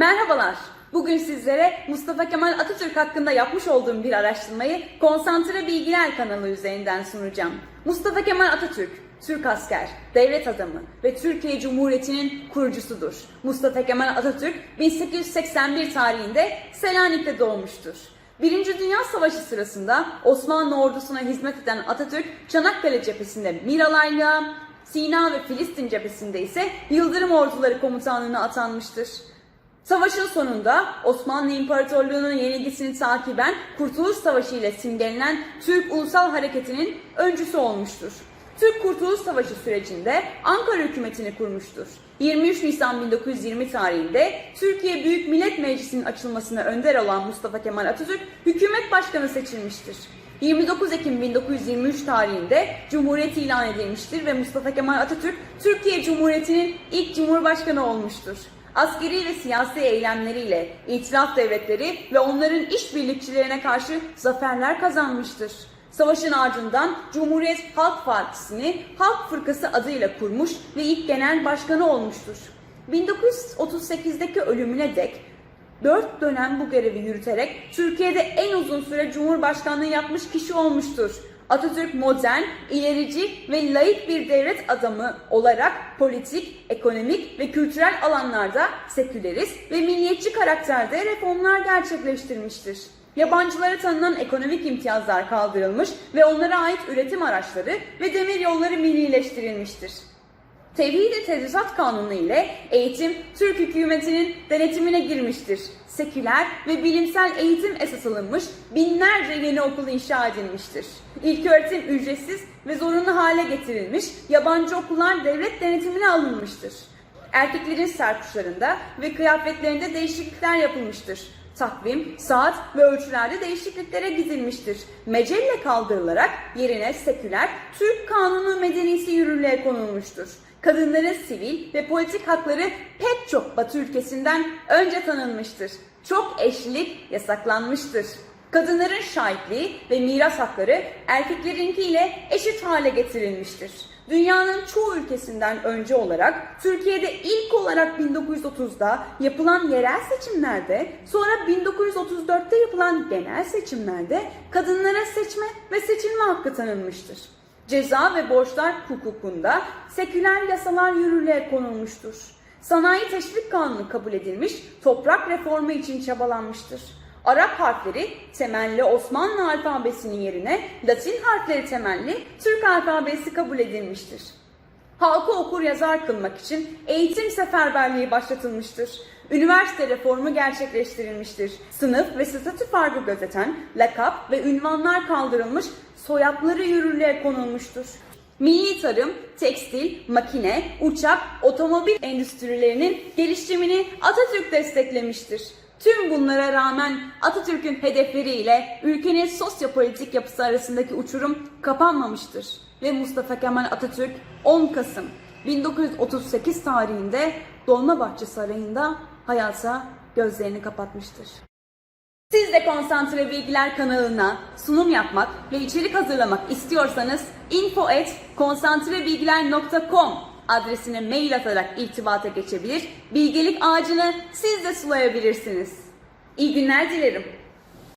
Merhabalar. Bugün sizlere Mustafa Kemal Atatürk hakkında yapmış olduğum bir araştırmayı Konsantre Bilgiler kanalı üzerinden sunacağım. Mustafa Kemal Atatürk, Türk asker, devlet adamı ve Türkiye Cumhuriyeti'nin kurucusudur. Mustafa Kemal Atatürk 1881 tarihinde Selanik'te doğmuştur. Birinci Dünya Savaşı sırasında Osmanlı ordusuna hizmet eden Atatürk, Çanakkale cephesinde Miralaylığa, Sina ve Filistin cephesinde ise Yıldırım Orduları Komutanlığı'na atanmıştır. Savaşın sonunda Osmanlı İmparatorluğu'nun yenilgisini takiben Kurtuluş Savaşı ile simgelenen Türk Ulusal Hareketi'nin öncüsü olmuştur. Türk Kurtuluş Savaşı sürecinde Ankara hükümetini kurmuştur. 23 Nisan 1920 tarihinde Türkiye Büyük Millet Meclisi'nin açılmasına önder olan Mustafa Kemal Atatürk hükümet başkanı seçilmiştir. 29 Ekim 1923 tarihinde Cumhuriyet ilan edilmiştir ve Mustafa Kemal Atatürk Türkiye Cumhuriyeti'nin ilk Cumhurbaşkanı olmuştur. Askeri ve siyasi eylemleriyle itilaf devletleri ve onların işbirlikçilerine karşı zaferler kazanmıştır. Savaşın ardından Cumhuriyet Halk Partisi'ni Halk Fırkası adıyla kurmuş ve ilk genel başkanı olmuştur. 1938'deki ölümüne dek Dört dönem bu görevi yürüterek Türkiye'de en uzun süre Cumhurbaşkanlığı yapmış kişi olmuştur. Atatürk modern, ilerici ve laik bir devlet adamı olarak politik, ekonomik ve kültürel alanlarda sekülerist ve milliyetçi karakterde reformlar gerçekleştirmiştir. Yabancılara tanınan ekonomik imtiyazlar kaldırılmış ve onlara ait üretim araçları ve demir yolları millileştirilmiştir. Tevhid-i Tedrisat Kanunu ile eğitim Türk hükümetinin denetimine girmiştir. Seküler ve bilimsel eğitim esas alınmış binlerce yeni okul inşa edilmiştir. İlk öğretim ücretsiz ve zorunlu hale getirilmiş, yabancı okullar devlet denetimine alınmıştır. Erkeklerin serkuşlarında ve kıyafetlerinde değişiklikler yapılmıştır. Takvim, saat ve ölçülerde değişikliklere gidilmiştir. Mecelle kaldırılarak yerine seküler Türk kanunu medenisi yürürlüğe konulmuştur. Kadınların sivil ve politik hakları pek çok Batı ülkesinden önce tanınmıştır. Çok eşlilik yasaklanmıştır. Kadınların şahitliği ve miras hakları erkeklerinkiyle eşit hale getirilmiştir. Dünyanın çoğu ülkesinden önce olarak Türkiye'de ilk olarak 1930'da yapılan yerel seçimlerde sonra 1934'te yapılan genel seçimlerde kadınlara seçme ve seçilme hakkı tanınmıştır. Ceza ve borçlar hukukunda seküler yasalar yürürlüğe konulmuştur. Sanayi Teşvik Kanunu kabul edilmiş, toprak reformu için çabalanmıştır. Arap harfleri temelli Osmanlı alfabesinin yerine Latin harfleri temelli Türk alfabesi kabul edilmiştir. Halkı okur yazar kılmak için eğitim seferberliği başlatılmıştır. Üniversite reformu gerçekleştirilmiştir. Sınıf ve statü farkı gözeten lakap ve ünvanlar kaldırılmış, soyadları yürürlüğe konulmuştur. Milli tarım, tekstil, makine, uçak, otomobil endüstrilerinin gelişimini Atatürk desteklemiştir. Tüm bunlara rağmen Atatürk'ün hedefleriyle ülkenin sosyopolitik yapısı arasındaki uçurum kapanmamıştır. Ve Mustafa Kemal Atatürk 10 Kasım 1938 tarihinde Dolmabahçe Sarayı'nda hayata gözlerini kapatmıştır. Siz de Konsantre Bilgiler kanalına sunum yapmak ve içerik hazırlamak istiyorsanız info@konsantrebilgiler.com adresine mail atarak irtibata geçebilir, bilgelik ağacını siz de sulayabilirsiniz. İyi günler dilerim.